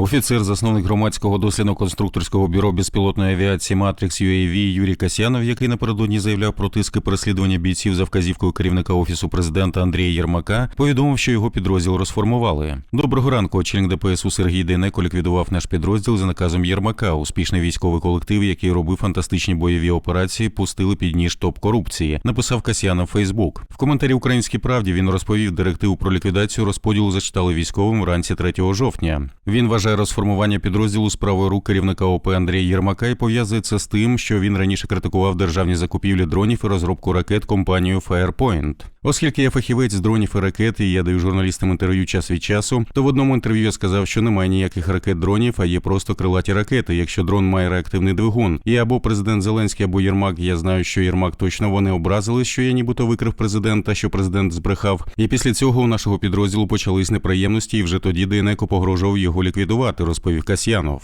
Офіцер, засновник громадського дослідно-конструкторського бюро безпілотної авіації Matrix UAV Юрій Касьянов, який напередодні заявляв про тиски переслідування бійців за вказівкою керівника офісу президента Андрія Єрмака, повідомив, що його підрозділ розформували. Доброго ранку. Очільник ДПСУ Сергій Дейнеко ліквідував наш підрозділ за наказом Єрмака. Успішний військовий колектив, який робив фантастичні бойові операції, пустили під ніж топ корупції. Написав Касьянов Фейсбук. В коментарі Українській правді він розповів директиву про ліквідацію розподілу зачитали військовим вранці 3 жовтня. Він вважає розформування підрозділу справою рук керівника ОП Андрія Єрмака і пов'язує це з тим, що він раніше критикував державні закупівлі дронів і розробку ракет компанію Firepoint. Оскільки я фахівець з дронів і ракет, і я даю журналістам інтерв'ю час від часу, то в одному інтерв'ю я сказав, що немає ніяких ракет дронів, а є просто крилаті ракети. Якщо дрон має реактивний двигун, і або президент Зеленський, або Єрмак, я знаю, що Єрмак точно вони образили, що я нібито викрив президента, що президент збрехав. І після цього у нашого підрозділу почались неприємності, і вже тоді Дейнеко погрожував його ліквідувати, розповів Касьянов.